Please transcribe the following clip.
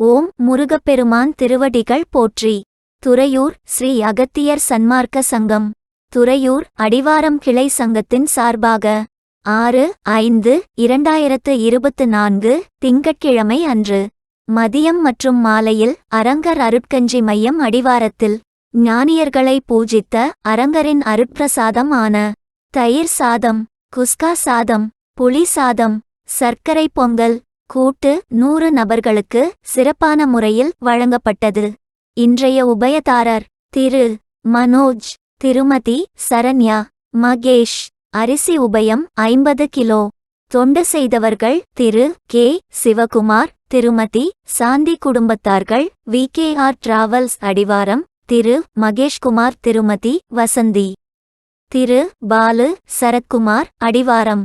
ஓம் முருகப்பெருமான் திருவடிகள் போற்றி. துறையூர் ஸ்ரீ அகத்தியர் சன்மார்க்க சங்கம். துறையூர் அடிவாரம் கிளை சங்கத்தின் சார்பாக ஆறு ஐந்து இரண்டாயிரத்து இருபத்து நான்கு திங்கட்கிழமை அன்று மதியம் மற்றும் மாலையில் அரங்கர் அருட்கஞ்சி மையம் அடிவாரத்தில் ஞானியர்களை பூஜித்த அரங்கரின் அருட்பிரசாதம் ஆன தயிர் சாதம் குஸ்கா சாதம் புளி சாதம் சர்க்கரை பொங்கல் கூட்டு நூறு நபர்களுக்கு சிறப்பான முறையில் வழங்கப்பட்டது. இன்றைய உபயதாரர் திரு. மனோஜ் திருமதி சரண்யா மகேஷ் அரிசி உபயம் ஐம்பது கிலோ. தொண்டு செய்தவர்கள் திரு. கே. சிவகுமார் திருமதி சாந்தி குடும்பத்தார்கள் வி. கே. ஆர். டிராவல்ஸ் அடிவாரம் திரு. மகேஷ்குமார் திருமதி வசந்தி. திரு. பாலு சரத்குமார் அடிவாரம்.